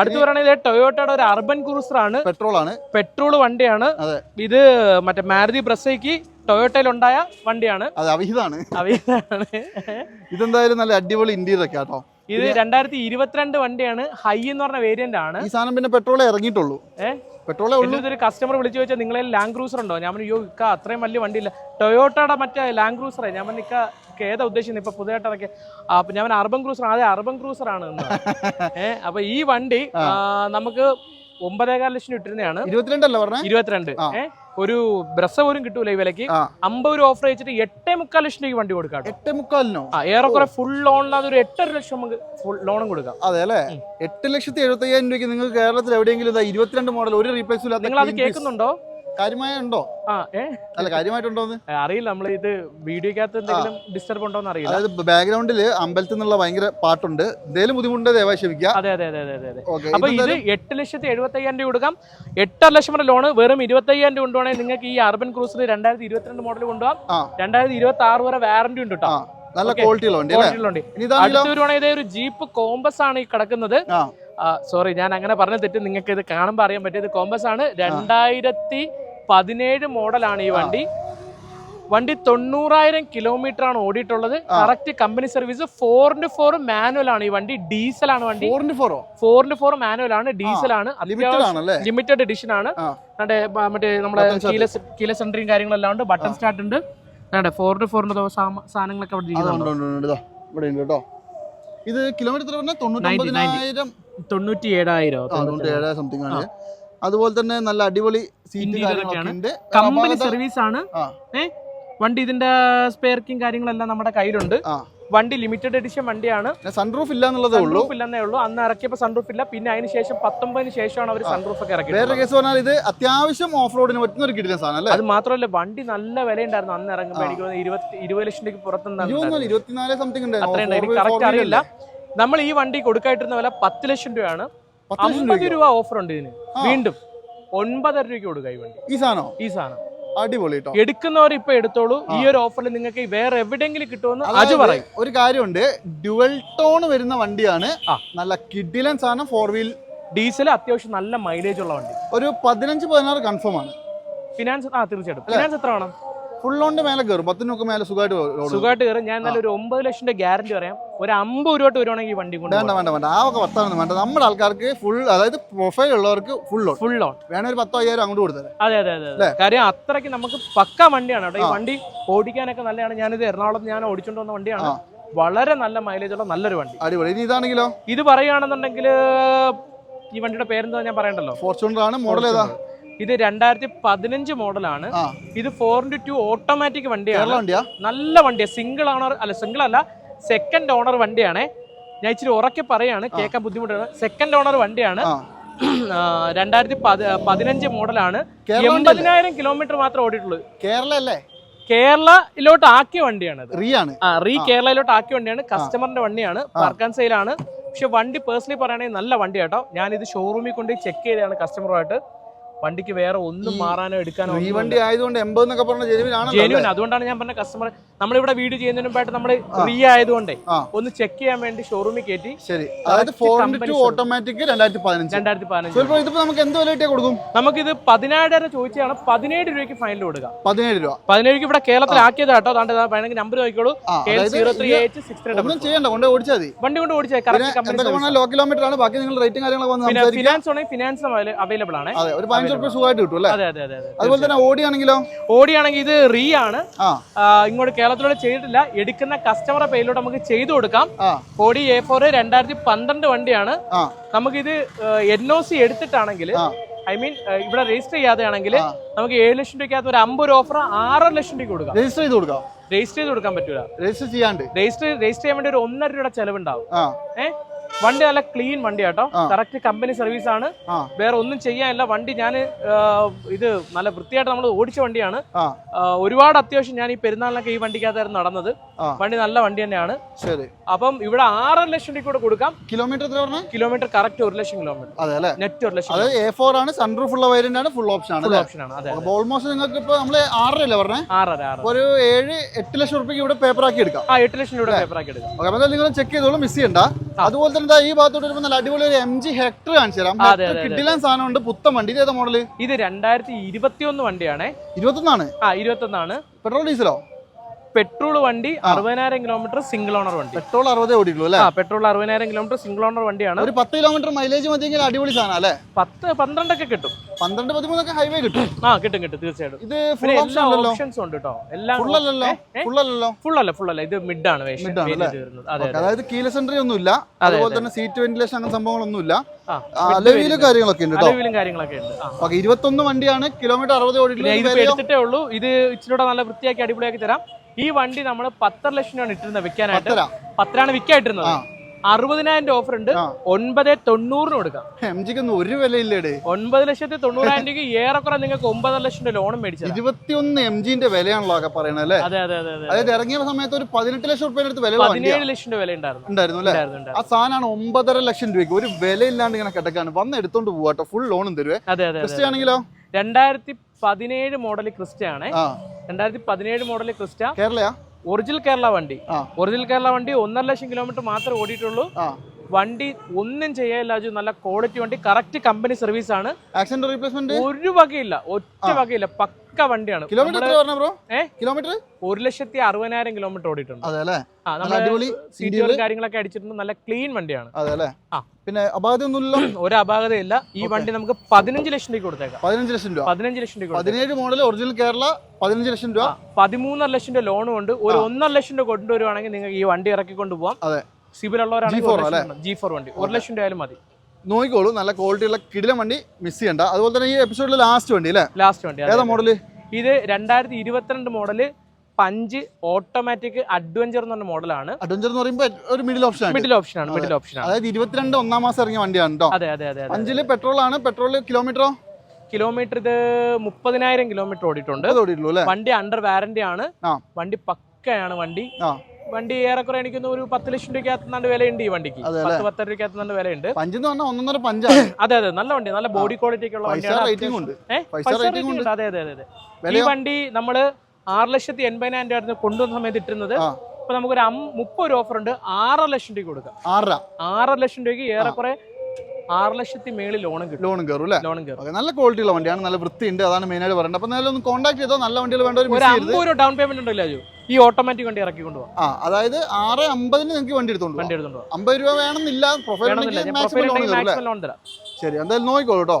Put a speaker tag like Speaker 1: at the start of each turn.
Speaker 1: അടുത്ത് പറയുന്നത് ടൊയോട്ടയുടെ ഒരു അർബൻ ക്രൂസർ ആണ്
Speaker 2: പെട്രോൾ ആണ്
Speaker 1: പെട്രോൾ വണ്ടിയാണ്. ഇത് മറ്റേ മാരുതി ബ്രസയ്ക്ക് ടൊയോട്ടയിൽ ഉണ്ടായ വണ്ടിയാണ്.
Speaker 2: അത് അവിഹിതാണ്.
Speaker 1: അവയാണ്
Speaker 2: ഇതെന്തായാലും നല്ല അടിപൊളി ഇന്റീരിയർ ഒക്കെ കേട്ടോ
Speaker 1: ഇത് രണ്ടായിരത്തി ഇരുപത്തിരണ്ട് വണ്ടിയാണ്. ഹൈ എന്ന് പറഞ്ഞ വേരിയന്റ് ആണ്.
Speaker 2: ഈ സാധനം പിന്നെ പെട്രോളേ ഇറങ്ങിയിട്ടുള്ളൂ? പെട്രോളേ ഉള്ളൂ.
Speaker 1: ഒരു കസ്റ്റമർ വിളിച്ചു ചോദിച്ചാൽ നിങ്ങളെ ലാൻഡ് ക്രൂസർ ഉണ്ടോ? ഞാൻ പറഞ്ഞു, അയ്യോ ഇക്ക അത്രയും വലിയ വണ്ടിയില്ല. ടൊയോട്ടയുടെ മറ്റേ ലാൻഡ് ക്രൂസറേ ഞാൻ പറഞ്ഞു, ഇക്ക ഇക്ക ഏതാ ഉദ്ദേശിക്കുന്നത്? ഇപ്പൊ പുതിയതായിട്ട് ഇറക്കിയ അപ്പൊ ഞാൻ അർബൻ ക്രൂസർ അതെ അർബൻ ക്രൂസർ ആണ് പറഞ്ഞു. അപ്പൊ ഈ വണ്ടി നമുക്ക് ഒമ്പതേകാൽ ലക്ഷം ഇട്ടിരുന്നതാണ്.
Speaker 2: ഇരുപത്തിരണ്ടല്ലോ പറഞ്ഞേ?
Speaker 1: ഇരുപത്തിരണ്ട്. ഒരു ബ്രസ പോലും കിട്ടൂല ഈ വിലക്ക് അമ്പത് രൂപ ഓഫർ വെച്ചിട്ട് എട്ടേ മുക്കാൽ ലക്ഷം രൂപയ്ക്ക് വണ്ടി കൊടുക്കാം
Speaker 2: എട്ടേ മുക്കാലിനോ?
Speaker 1: ഏറെക്കുറെ ഫുൾ ലോണിൽ ഒരു എട്ടര ലക്ഷം നമുക്ക് ഫുൾ ലോണും കൊടുക്കാം.
Speaker 2: അതെ അല്ലേ? എട്ട് ലക്ഷത്തി എഴുപത്തി അയ്യായിരം രൂപയ്ക്ക് നിങ്ങൾ കേരളത്തിൽ എവിടെയെങ്കിലും ഇരുപത്തിരണ്ട് മോഡൽ ഒരു റീപ്ലേസ് ഇല്ലാത്ത
Speaker 1: നിങ്ങൾ അത് കേൾക്കുന്നുണ്ടോ?
Speaker 2: കാര്യമായ ഉണ്ടോ
Speaker 1: ആ ഏ?
Speaker 2: അല്ല കാര്യമായിട്ടുണ്ടോന്ന്
Speaker 1: അറിയില്ല നമ്മൾ ഇത് വീഡിയോക്കകത്ത് എന്തെങ്കിലും ഡിസ്റ്റർബ് ഉണ്ടോ എന്ന് അറിയില്ല.
Speaker 2: അതായത് ബാക്ക്ഗ്രൗണ്ടിൽ അമ്പലത്തിൽ നിന്നുള്ള ഭയങ്കര പാട്ടുണ്ട്. എന്തേലും ബുദ്ധിമുട്ട് ദയവായി ക്ഷമിക്കുക
Speaker 1: അതെ അതെ അതെ അതെ അതെ അപ്പൊ ഇത് എട്ട് ലക്ഷത്തി എഴുപത്തി അയ്യായിരം രൂപ കൊടുക്കാം. എട്ടര ലക്ഷം വരെ ലോണ് വെറും ഇരുപത്തി അയ്യായിരം രൂപ കൊണ്ടുപോകണമെങ്കിൽ നിങ്ങൾക്ക് ഈ അർബൻ ക്രൂസർ രണ്ടായിരത്തി ഇരുപത്തിരണ്ട് മോഡൽ കൊണ്ടുപോകാം. രണ്ടായിരത്തി ഇരുപത്തി ആറ് വരെ വാറന്റി ഉണ്ട് കേട്ടോ
Speaker 2: നല്ല
Speaker 1: Okay.
Speaker 2: ക്വാളിറ്റി ഉള്ള വണ്ടി. ഇനി ഇതാണെങ്കിലോ
Speaker 1: അടുത്ത് ഇതേ ഒരു ജീപ്പ് കോമ്പസ് ആണ് ഈ കിടക്കുന്നത്. സോറി ഞാൻ അങ്ങനെ പറഞ്ഞ തെറ്റ് നിങ്ങൾക്ക് ഇത് കാണുമ്പോൾ അറിയാൻ പറ്റിയത് കോമ്പസ് ആണ്. രണ്ടായിരത്തി പതിനേഴ് മോഡലാണ് ഈ വണ്ടി. വണ്ടി തൊണ്ണൂറായിരം കിലോമീറ്റർ ആണ് ഓടിയിട്ടുള്ളത്. Correct company service four into four manual ആണ് ഈ വണ്ടി. ഡീസൽ ആണ് വണ്ടി.
Speaker 2: ഫോറിന് ഫോറോ
Speaker 1: ഫോർ ഇന്റു ഫോർ മാനുവൽ ആണ്. ഡീസൽ ആണ്.
Speaker 2: ലിമിറ്റഡ്
Speaker 1: എഡിഷൻ ആണ്. മറ്റേ നമ്മുടെ. കീല കീല കാര്യങ്ങളെല്ലാം ഉണ്ട്. ബട്ടൺ സ്റ്റാർട്ട് ഉണ്ട്. അതെ ഫോറിന് ഫോറിന് ഫോറിന്റെ സാധനങ്ങളൊക്കെ അവിടെ ഇരിക്കുന്നുണ്ട്.
Speaker 2: ഇതാ കിലോമീറ്റർ തൊണ്ണൂറ്റി
Speaker 1: തൊണ്ണൂറ്റി ഏഴായിരം
Speaker 2: തൊണ്ണൂറ്റി ഏഴ് സംതിങ് ആണ്. അതുപോലെ തന്നെ നല്ല അടിപൊളി സീറ്റ്
Speaker 1: കമ്പനി സർവീസ് ആണ്. വണ്ടി ഇതിന്റെ സ്പെയർ സ്പെയർക്കും കാര്യങ്ങളെല്ലാം നമ്മുടെ കയ്യിലുണ്ട്. വണ്ടി ലിമിറ്റഡ് എഡിഷൻ വണ്ടിയാണ്.
Speaker 2: സൺറൂഫ് ഇല്ല എന്നുള്ളതേ ഉള്ളൂ.
Speaker 1: ഇല്ലെന്നേ ഉള്ളൂ അന്ന് ഇറക്കിയപ്പോൾ സൺറൂഫ് ഇല്ല. പിന്നെ അതിന് ശേഷം പത്തൊമ്പതിന് ശേഷമാണ് അവർ സൺറൂഫ് ഒക്കെ ഇറക്കിയത് വേറെ
Speaker 2: കേസ് പറഞ്ഞാൽ ഇത് അത്യാവശ്യം ഓഫ് റോഡിന് പറ്റുന്ന ഒരു കിടിലൻ സാധനം അല്ലേ?
Speaker 1: അത് മാത്രമല്ല വണ്ടി നല്ല വിലയുണ്ടായിരുന്നു അന്ന് ഇറങ്ങുമ്പോൾ എനിക്ക് ഇരുപത് ലക്ഷം രൂപയ്ക്ക് പുറത്തുനിന്നാണ്
Speaker 2: ഇരുപത്തിനാല് സംതിങ്
Speaker 1: ഉണ്ടായിരുന്നു. അറിയില്ല. നമ്മൾ ഈ വണ്ടി കൊടുക്കായിട്ടിരുന്ന വില പത്ത് ലക്ഷം രൂപയാണ്. അമ്പത് രൂപ ഓഫർ ഉണ്ട് ഇതിന്. വീണ്ടും ഒൻപതര രൂപയ്ക്ക് കൊടുക്കുക ഈ വണ്ടി.
Speaker 2: ഈ സാധനം?
Speaker 1: ഈ സാധനം.
Speaker 2: അടിപൊളി
Speaker 1: എടുക്കുന്നവർ ഇപ്പൊ എടുത്തോളൂ. ഈ ഒരു ഓഫറിൽ നിങ്ങൾക്ക് വേറെ എവിടെയെങ്കിലും കിട്ടുമെന്ന് അജു പറയും.
Speaker 2: ഒരു കാര്യമുണ്ട്. ഡ്യുവൽ ടോൺ വരുന്ന വണ്ടിയാണ്. നല്ല കിഡിലൻ സാധനം ഫോർ വീൽ
Speaker 1: ഡീസൽ അത്യാവശ്യം നല്ല മൈലേജ് ഉള്ള വണ്ടി.
Speaker 2: ഒരു പതിനഞ്ച് പതിനാറ് കൺഫേം ആണ്.
Speaker 1: ഫിനാൻസ് ആ തീർച്ചയായിട്ടും. ഫിനാൻസ് എത്ര വേണം
Speaker 2: ഫുൾ ഓണിന്റെ മേലെ കയറും പത്തിനൊക്കെ മേലെ സുഖമായിട്ട്.
Speaker 1: സുഖമായിട്ട് കയറും ഞാൻ നല്ല ഒരു ഒമ്പത് ലക്ഷം ഗ്യാരണ്ടി പറയാം. ഒരു അമ്പത് രൂപ വരുവാണെങ്കിൽ വണ്ടി കൊണ്ട്
Speaker 2: വേണ്ട വേണ്ട വേണ്ട. ആ ഒക്കെ വർത്താനം വേണ്ട. നമ്മുടെ ആൾക്കാർക്ക് ഫുൾ അതായത് പ്രൊഫൈൽ ഉള്ളവർക്ക് ഫുൾ
Speaker 1: ഫുൾ ഓൺ
Speaker 2: വേണേ ഒരു പത്തോ അയ്യായിരം അങ്ങോട്ട് കൊടുത്തത്
Speaker 1: അതെ അതെ അതെ കാര്യം അത്രയ്ക്ക് നമുക്ക് പക്ക വണ്ടിയാണ് കേട്ടോ. ഈ. വണ്ടി ഓടിക്കാനൊക്കെ നല്ലതാണ്. ഞാനിത് എറണാകുളത്ത് ഞാൻ ഓടിച്ചോണ്ട് വന്ന വണ്ടിയാണ്. വളരെ നല്ല മൈലേജ് ഉള്ള നല്ലൊരു വണ്ടി.
Speaker 2: അടിപൊളി. ഇനി ഇതാണെങ്കിലോ?
Speaker 1: ഇത് പറയുകയാണെന്നുണ്ടെങ്കിൽ ഈ വണ്ടിയുടെ പേരെന്താ ഞാൻ പറയണ്ടല്ലോ?
Speaker 2: ഫോർച്യൂണർ ആണ്. മോഡൽ ഏതാ?
Speaker 1: ഇത് രണ്ടായിരത്തി പതിനഞ്ച് മോഡലാണ് ഇത് ഫോർ ഇന്റു ടു ഓട്ടോമാറ്റിക് വണ്ടിയാണ്.
Speaker 2: വണ്ടിയാ?
Speaker 1: നല്ല വണ്ടിയാണ് സിംഗിൾ ആണോ അല്ല സിംഗിൾ അല്ല. സെക്കൻഡ് ഓണർ വണ്ടിയാണ്. ഞാൻ ഇച്ചിരി ഉറക്കെ പറയാണ് കേൾക്കാൻ ബുദ്ധിമുട്ടാണ്. സെക്കൻഡ് ഓണർ വണ്ടിയാണ്. രണ്ടായിരത്തി പതി- പതിനഞ്ച് മോഡലാണ്? എൺപതിനായിരം കിലോമീറ്റർ മാത്രം ഓടിയിട്ടുള്ളൂ.
Speaker 2: കേരള അല്ലേ
Speaker 1: കേരളയിലോട്ട് ആക്കിയ വണ്ടിയാണ്
Speaker 2: ആണ്
Speaker 1: ആ റീ കേരളയിലോട്ട് ആക്കിയ വണ്ടിയാണ്. കസ്റ്റമറിന്റെ വണ്ടിയാണ്. പാർക്കാൻ സെയിലാണ് പക്ഷെ വണ്ടി പേഴ്സണലി പറയുകയാണെങ്കിൽ നല്ല വണ്ടി കേട്ടോ ഞാൻ ഇത് ഷോറൂമിൽ കൊണ്ട് ചെക്ക് ചെയ്തതാണ് കസ്റ്റമറുമായിട്ട് വണ്ടിക്ക് വേറെ ഒന്നും മാറാനോ എടുക്കാനോ
Speaker 2: ഈ വണ്ടി ആയതുകൊണ്ട് എൺപത് എന്നൊക്കെ പറഞ്ഞ
Speaker 1: അതുകൊണ്ടാണ് ഞാൻ പറഞ്ഞ കസ്റ്റമർ നമ്മളിവിടെ വീഡിയോ ചെയ്യുന്നതിന് മുമ്പായിട്ട് നമ്മൾ ഫ്രീ ആയതുകൊണ്ടേ. ഒന്ന് ചെക്ക് ചെയ്യാൻ വേണ്ടി ഷോറൂമിൽ കയറ്റി
Speaker 2: ശരി. അതായത്. ഓട്ടോമാറ്റിക് രണ്ടായിരത്തി പതിനഞ്ച്
Speaker 1: രണ്ടായിരത്തി പതിനഞ്ച്
Speaker 2: ഇതിപ്പോ നമുക്ക് എന്ത് കൊടുക്കും കൊടുക്കും?
Speaker 1: ഇത് പതിനായിരം ചോദിച്ചാണ് പതിനേഴ് രൂപയ്ക്ക് ഫൈനൽ കൊടുക്കുക
Speaker 2: പതിനേഴ് രൂപ.
Speaker 1: പതിനേഴ് ഇവിടെ കേരളത്തിൽ ആക്കിയത് കേട്ടോ അതാണ്ട് വേണമെങ്കിൽ നമ്പർ നോക്കിക്കോളൂ
Speaker 2: ആ
Speaker 1: K zero three eight six
Speaker 2: ചെയ്യണ്ട കൊണ്ട് ഓടിച്ചാൽ മതി.
Speaker 1: വണ്ടി കൊണ്ട് ഓടിച്ചേ കറക്റ്റ് കമ്പനി
Speaker 2: എന്തൊക്കെ പറഞ്ഞാൽ ലോ കിലോമീറ്റർ ആണ് ബാക്കി നിങ്ങൾ റേറ്റും കാര്യങ്ങളൊക്കെ
Speaker 1: ഫിനാൻസ് ഫിനാൻസ് അവൈലബിൾ ആണ്.
Speaker 2: ഒരു പതിനഞ്ച് റുപ്യ സുഖമായിട്ട് കിട്ടും അല്ലേ?
Speaker 1: അതെ അതെ അതെ അതെ
Speaker 2: അതുപോലെ തന്നെ ഓടിയാണെങ്കിലോ
Speaker 1: ഓടിയാണെങ്കിൽ ഇത് റീ ആണ്. ഇങ്ങോട്ട് കേരളത്തിലൂടെ ചെയ്തിട്ടില്ല. എടുക്കുന്ന കസ്റ്റമറെ പേരിലൂടെ നമുക്ക് ചെയ്തു കൊടുക്കാം. ഓടി എ ഫോർ രണ്ടായിരത്തി പന്ത്രണ്ട് വണ്ടിയാണ്.
Speaker 2: നമുക്ക്
Speaker 1: നമുക്കിത് എൻ ഒ സി എടുത്തിട്ടാണെങ്കിൽ ഐ മീൻ ഇവിടെ രജിസ്റ്റർ ചെയ്യാതെയാണെങ്കിൽ നമുക്ക് ഏഴ് ലക്ഷം രൂപയ്ക്കകത്ത് ഒരു അമ്പത് ഓഫർ ആറര ലക്ഷം രൂപ കൊടുക്കാം.
Speaker 2: രജിസ്റ്റർ ചെയ്ത് കൊടുക്കാം.
Speaker 1: രജിസ്റ്റർ ചെയ്ത് കൊടുക്കാൻ പറ്റൂല.
Speaker 2: രജിസ്റ്റർ ചെയ്യാണ്ട്.
Speaker 1: രജിസ്റ്റർ രജിസ്റ്റർ ചെയ്യാൻ വേണ്ടി ഒരു ഒന്നര രൂപയുടെ ചെലവുണ്ടാവും.
Speaker 2: ഉണ്ടാവും
Speaker 1: ഏഹ് വണ്ടി നല്ല ക്ലീൻ വണ്ടി കേട്ടോ കറക്റ്റ് കമ്പനി സർവീസ് ആണ്. വേറെ ഒന്നും ചെയ്യാനില്ല. വണ്ടി ഞാൻ ഇത് നല്ല വൃത്തിയായിട്ട് നമ്മൾ ഓടിച്ച വണ്ടിയാണ്. ഒരുപാട് അത്യാവശ്യം ഞാൻ ഈ പെരുന്നാളിനൊക്കെ ഈ വണ്ടിക്കകത്തായിരുന്നു നടന്നത്. വണ്ടി നല്ല വണ്ടി തന്നെയാണ്.
Speaker 2: ശരി.
Speaker 1: അപ്പം ഇവിടെ ആറര ലക്ഷം രൂപ കൂടെ കൊടുക്കാം.
Speaker 2: കിലോമീറ്റർ
Speaker 1: കിലോമീറ്റർ കറക്റ്റ് ഒരു ലക്ഷം കിലോമീറ്റർ.
Speaker 2: അതെ
Speaker 1: നെറ്റ് ഒരു ലക്ഷം
Speaker 2: എ ഫോർ ആണ്. സൺറൂഫ് ഉള്ള വേരിയന്റ് ആണ്. ഫുൾ ഓപ്ഷൻ ആണ്
Speaker 1: ഫുൾ ഓപ്ഷൻ ആണ്. അതെ
Speaker 2: ഓൾമോസ്റ്റ് നിങ്ങൾക്ക് ഇപ്പൊ നമ്മൾ ആറര അല്ലേ പറഞ്ഞേ?
Speaker 1: ആറര
Speaker 2: ഒരു ഏഴ് എട്ട് ലക്ഷം രൂപയ്ക്ക് ഇവിടെ പേപ്പർ ആക്കി എടുക്കാം.
Speaker 1: ആ എട്ട് ലക്ഷം രൂപ പേപ്പർ ആക്കി എടുക്കാം.
Speaker 2: നിങ്ങൾ ചെക്ക് ചെയ്തോളൂ. മിസ് ചെയ്യണ്ട. അതുപോലെ തന്നെ എന്താ ഈ ഭാഗത്തോട്ട് വരുമ്പോൾ നല്ല അടിപൊളി ഒരു എം ജി ഹെക്ടർ കാണിച്ചു തരാം.
Speaker 1: കിട്ടില്ല സാധനം
Speaker 2: ഉണ്ട്. സാധനമുണ്ട് പുത്തൻ വണ്ടി. ഇത് ഏതാ മോഡൽ
Speaker 1: ഇത് രണ്ടായിരത്തി ഇരുപത്തി ഒന്ന് വണ്ടിയാണ്.
Speaker 2: ഇരുപത്തൊന്നാണ്.
Speaker 1: ആ ഇരുപത്തൊന്നാണ്.
Speaker 2: പെട്രോൾ ഡീസലോ?
Speaker 1: പെട്രോൾ വണ്ടി അറുപതിനായിരം കിലോമീറ്റർ സിംഗിൾ ഓണർ വണ്ടി.
Speaker 2: പെട്രോൾ അറുപതേ ഓടിയിട്ടുള്ളൂ അല്ലേ?
Speaker 1: പെട്രോൾ അറുപതിനായിരം കിലോമീറ്റർ സിംഗിൾ ഓണർ വണ്ടിയാണ്.
Speaker 2: ഒരു പത്ത് കിലോമീറ്റർ മൈലേജ് മതിയെങ്കിൽ അടിപൊളി സാധനം അല്ലേ?
Speaker 1: പത്ത് പന്ത്രണ്ടൊക്കെ കിട്ടും.
Speaker 2: പന്ത്രണ്ട് പതിമൂന്നൊക്കെ ഹൈവേ കിട്ടും.
Speaker 1: ആ കിട്ടും കിട്ടും തീർച്ചയായിട്ടും.
Speaker 2: ഇത് ഫുൾ
Speaker 1: ഓപ്ഷൻസ് ഉണ്ട് കേട്ടോ എല്ലാം
Speaker 2: ഫുൾ അല്ലല്ലോ? ഫുൾ അല്ലല്ലോ?
Speaker 1: ഫുൾ അല്ല ഫുൾ അല്ല. ഇത് മിഡ് ആണ്
Speaker 2: Mid ആണ് അതായത് കീല സെൻട്രി ഒന്നും ഇല്ല അതുപോലെ തന്നെ സീറ്റ് വെന്റിലേഷൻ അങ്ങനെ സംഭവങ്ങളൊന്നും ഇല്ല അലവിയിലും കാര്യങ്ങളൊക്കെ ഉണ്ട്
Speaker 1: അലവിലും കാര്യങ്ങളൊക്കെ ഉണ്ട്.
Speaker 2: ഇരുപത്തൊന്ന് വണ്ടിയാണ്. കിലോമീറ്റർ അറുപത്
Speaker 1: എടുത്തിട്ടേ ഉള്ളൂ. ഇത് ഇച്ചിരി നല്ല വൃത്തിയാക്കി അടിപൊളിയാക്കി തരാം. ഈ വണ്ടി നമ്മൾ പത്തര ലക്ഷം രൂപയാണ് ഇട്ടിരുന്നത് വെക്കാനായിട്ട്
Speaker 2: പത്തര.
Speaker 1: പത്തരാണ് വിൽക്കായിട്ടിരുന്നത്. അറുപതിനായിരം രൂപ ഓഫർ ഉണ്ട്. ഒൻപത് തൊണ്ണൂറിന് കൊടുക്കാം.
Speaker 2: എം ജിക്ക് ഒന്നും ഒരു വിലയില്ലേടേ
Speaker 1: ഒൻപത് ലക്ഷത്തി തൊണ്ണൂറായിരം രൂപയ്ക്ക് ഏറെക്കുറെ നിങ്ങൾക്ക് ഒമ്പതര ലക്ഷം രൂപ ലോണും മേടിച്ചു
Speaker 2: ഇരുപത്തിയൊന്ന് എം ജിന്റെ വിലയാണല്ലോ പറയണത് അല്ലേ?
Speaker 1: അതെ അതെ അതെ അതെ
Speaker 2: അതായത് ഇറങ്ങിയ സമയത്ത് ഒരു പതിനെട്ട് ലക്ഷം രൂപ അടുത്ത്
Speaker 1: പതിനേഴ് ലക്ഷം രൂപ വില ഉണ്ടായിരുന്നു
Speaker 2: അല്ലേ. ആ സാധനമാണ് ഒമ്പതര ലക്ഷം രൂപയ്ക്ക്. ഒരു വിലയില്ലാണ്ട് ഇങ്ങനെ കിടക്കാണ്. വന്ന് എടുത്തോണ്ട് പോവാട്ടോ ഫുൾ ലോണും തരുവേ.
Speaker 1: അതെ അതെ
Speaker 2: ആണെങ്കിലോ
Speaker 1: രണ്ടായിരത്തി പതിനേഴ് മോഡൽ ക്രിസ്റ്റ ആണ് രണ്ടായിരത്തി പതിനേഴ് മോഡൽ ക്രിസ്റ്റ.
Speaker 2: കേരളയാ?
Speaker 1: ഒറിജിനൽ കേരള വണ്ടി. ഒറിജിനൽ കേരള വണ്ടി ഒന്നര ലക്ഷം കിലോമീറ്റർ മാത്രമേ ഓടിയിട്ടുള്ളൂ. വണ്ടി ഒന്നും ചെയ്യാനില്ല അജു. നല്ല ക്വാളിറ്റി വണ്ടി. കറക്റ്റ് കമ്പനി സർവീസ് ആണ്.
Speaker 2: ആക്സിഡന്റ് റീപ്ലേസ്മെന്റ്
Speaker 1: ഒരു വകയില്ല. ഒറ്റ വകയില്ല. പക്ക വണ്ടിയാണ്.
Speaker 2: കിലോമീറ്റർ
Speaker 1: ഒരു ലക്ഷത്തി അറുപതിനായിരം കിലോമീറ്റർ ഓടിയിട്ടുണ്ട്. ആ സീറ്റുകൾ കാര്യങ്ങളൊക്കെ അടിച്ചിട്ടുണ്ട്. നല്ല ക്ലീൻ വണ്ടിയാണ്. ആ.
Speaker 2: പിന്നെ അപാകതയൊന്നുമില്ല?
Speaker 1: ഒരു അപാകതയില്ല. ഈ വണ്ടി നമുക്ക് പതിനഞ്ച് ലക്ഷം രൂപ കൊടുത്തേക്കാം.
Speaker 2: പതിനഞ്ച് ലക്ഷം രൂപ.
Speaker 1: പതിനഞ്ച് ലക്ഷം രൂപ.
Speaker 2: പതിനേഴ് മോഡൽ ഒറിജിനൽ കേരള പതിനഞ്ച് ലക്ഷം രൂപ.
Speaker 1: പതിമൂന്നര ലക്ഷം രൂപ ലോണും ഉണ്ട്. ഒരു ഒന്നര ലക്ഷം രൂപ കൊണ്ടുവരുവാണെങ്കിൽ നിങ്ങൾക്ക് ഈ വണ്ടി ഇറക്കി കൊണ്ടുപോകാം
Speaker 2: അതെ.
Speaker 1: ജി ഫോർ വണ്ടി. ഒരു ലക്ഷം രൂപ ആയാലും മതി.
Speaker 2: നോക്കിക്കോളൂ നല്ല ക്വാളിറ്റി ഉള്ള കിടിലം വണ്ടി മിസ് ചെയ്യണ്ട. അതുപോലെ തന്നെ ഈ എപ്പിസോഡിൽ ലാസ്റ്റ് വണ്ടി അല്ലേ?
Speaker 1: ലാസ്റ്റ് വണ്ടി
Speaker 2: ഏതാ മോഡൽ
Speaker 1: ഇത് രണ്ടായിരത്തി ഇരുപത്തിരണ്ട് മോഡൽ പഞ്ച് ഓട്ടോമാറ്റിക് അഡ്വഞ്ചർ എന്ന് പറഞ്ഞ മോഡലാണ്
Speaker 2: അഡ്വഞ്ചർ എന്ന് പറയുമ്പോൾ ഒരു മിഡിൽ ഓപ്ഷൻ
Speaker 1: മിഡിൽ ഓപ്ഷൻ ആണ് മിഡിൽ ഓപ്ഷൻ ആണ്.
Speaker 2: അതായത് ഇരുപത്തിരണ്ട് ഒന്നാം മാസം ഇറങ്ങിയ വണ്ടിയാണ് കേട്ടോ
Speaker 1: അതെ അതെ അതെ
Speaker 2: അഞ്ചിൽ പെട്രോൾ ആണ് പെട്രോൾ കിലോമീറ്ററോ
Speaker 1: കിലോമീറ്റർ ഇത് മുപ്പതിനായിരം കിലോമീറ്റർ ഓടിയിട്ടുണ്ട്. വണ്ടി അണ്ടർ വാറന്റി ആണ്. വണ്ടി പക്കയാണ് വണ്ടി. വണ്ടി ഏറെക്കുറെ എനിക്ക് ഒരു പത്ത് ലക്ഷം രൂപയ്ക്കകത്തുനിന്ന് വിലയുണ്ട് ഈ വണ്ടിക്ക്. പത്ത് പത്തര രൂപയ്ക്കകത്തുനിന്ന് വിലയുണ്ട്.
Speaker 2: പഞ്ചെന്ന് പറഞ്ഞാൽ ഒന്നൊന്നര പഞ്ചാണ്
Speaker 1: അതെ അതെ നല്ല വണ്ടി നല്ല ബോഡി ക്വാളിറ്റി ഒക്കെ ഉള്ള വണ്ടിയാണ് അതെ അതെ അതെ ഈ വണ്ടി നമ്മൾ ആറ് ലക്ഷത്തി എൺപതിനായിരം രൂപ ആയിരുന്നു കൊണ്ടുവന്ന സമയത്ത് ഇട്ടിരുന്നത്. ഇപ്പൊ നമുക്കൊരു മുപ്പത് ഓഫർ ഉണ്ട്. ആറര ലക്ഷം രൂപ കൊടുക്കാം.
Speaker 2: ആറര.
Speaker 1: ആറര ലക്ഷം രൂപയ്ക്ക് ഏറെക്കുറെ ആറ് ലക്ഷത്തി മേളിൽ ലോണും കിട്ടും.
Speaker 2: ലോണും കയറും അല്ലേ?
Speaker 1: ലോണും കയറും.
Speaker 2: ഓക്കെ നല്ല ക്വാളിറ്റി ഉള്ള വണ്ടിയാണ് നല്ല വൃത്തിയുണ്ട് അതാണ് മെയിൻ ആയിട്ട് പറയുന്നത് അപ്പൊ നല്ലൊന്ന് കോൺടാക്ട് ചെയ്തോ? നല്ല വണ്ടികൾ വേണ്ട ഒരു
Speaker 1: അമ്പത് രൂപ ഡൗൺ പേയ്മെന്റ് ഉണ്ടല്ലോ അജു ഈ ഓട്ടോമാറ്റിക് വണ്ടി ഇറക്കി കൊണ്ടുപോകാം.
Speaker 2: ആ അതായത് ആറ് അമ്പതിന് നിങ്ങൾക്ക് വണ്ടി എടുത്തോണ്ട്
Speaker 1: വണ്ടി. എടുത്തോണ്ട്
Speaker 2: അമ്പത് രൂപ വേണമെന്നില്ല പ്രൊഫൈൽ
Speaker 1: മാക്സിമം ലോൺ തരാം.
Speaker 2: ശരി എന്തായാലും നോക്കിക്കോളൂ കേട്ടോ